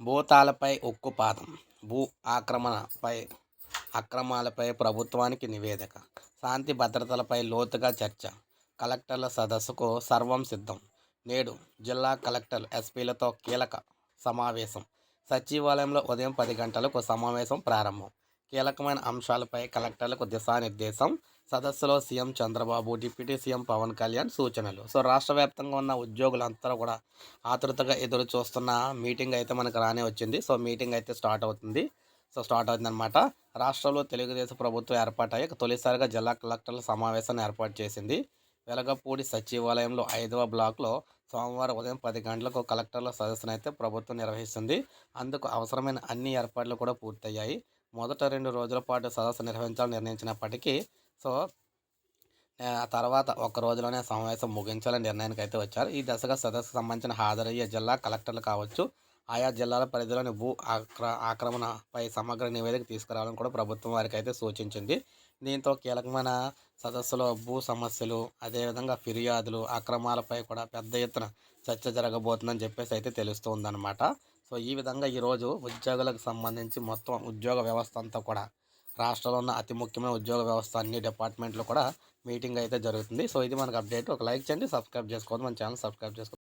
భూతాలపై ఉక్కుపాదం భూ ఆక్రమణపై అక్రమాలపై ప్రభుత్వానికి నివేదిక శాంతి భద్రతలపై లోతుగా చర్చ కలెక్టర్ల సదస్సుకు సర్వం సిద్ధం. నేడు జిల్లా కలెక్టర్ ఎస్పీలతో కీలక సమావేశం. సచివాలయంలో ఉదయం పది గంటలకు సమావేశం ప్రారంభం. కీలకమైన అంశాలపై కలెక్టర్లకు దిశానిర్దేశం సదస్సులో CM Chandrababu deputy CM Pawan Kalyan సూచనలు. సో రాష్ట్ర వ్యాప్తంగా ఉన్న ఉద్యోగులంతా కూడా ఆతృతగా ఎదురు చూస్తున్న మీటింగ్ అయితే మనకు రానే వచ్చింది. సో మీటింగ్ అయితే స్టార్ట్ అవుతుంది. సో స్టార్ట్ అవుతుందన్నమాట. రాష్ట్రంలో తెలుగుదేశం ప్రభుత్వం ఏర్పాటయ్యి తొలిసారిగా జిల్లా కలెక్టర్ల సమావేశాన్ని ఏర్పాటు చేసింది. వెలగపూడి సచివాలయంలో ఐదవ బ్లాక్లో సోమవారం ఉదయం పది గంటలకు కలెక్టర్ల సదస్సును అయితే ప్రభుత్వం నిర్వహిస్తుంది. అందుకు అవసరమైన అన్ని ఏర్పాట్లు కూడా పూర్తయ్యాయి. మొదట రెండు రోజుల పాటు సదస్సు నిర్వహించాలని నిర్ణయించినప్పటికీ సో ఆ తర్వాత ఒక రోజులోనే సమావేశం ముగించాలని నిర్ణయానికి అయితే వచ్చారు. ఈ దశగా సదస్సు సంబంధించిన హాజరయ్యే జిల్లా కలెక్టర్లు కావచ్చు ఆయా జిల్లాల పరిధిలోని భూ ఆక్ర ఆక్రమణపై సమగ్ర నివేదిక తీసుకురావాలని కూడా ప్రభుత్వం వారికి అయితే సూచించింది. దీంతో కీలకమైన సదస్సులో భూ సమస్యలు అదేవిధంగా ఫిర్యాదులు అక్రమాలపై కూడా పెద్ద ఎత్తున చర్చ జరగబోతుందని చెప్పేసి అయితే తెలుస్తుందన్నమాట. సో ఈ విధంగా ఈరోజు ఉద్యోగులకు సంబంధించి మొత్తం ఉద్యోగ వ్యవస్థ అంతా కూడా రాష్ట్రంలో ఉన్న అతి ముఖ్యమైన ఉద్యోగ వ్యవస్థ అన్ని డిపార్ట్మెంట్లు కూడా మీటింగ్ అయితే జరుగుతుంది. సో ఇది మనకు అప్డేట్. ఒక లైక్ చేయండి సబ్స్క్రైబ్ చేసుకోండి మన ఛానల్ సబ్స్క్రైబ్ చేసుకోండి.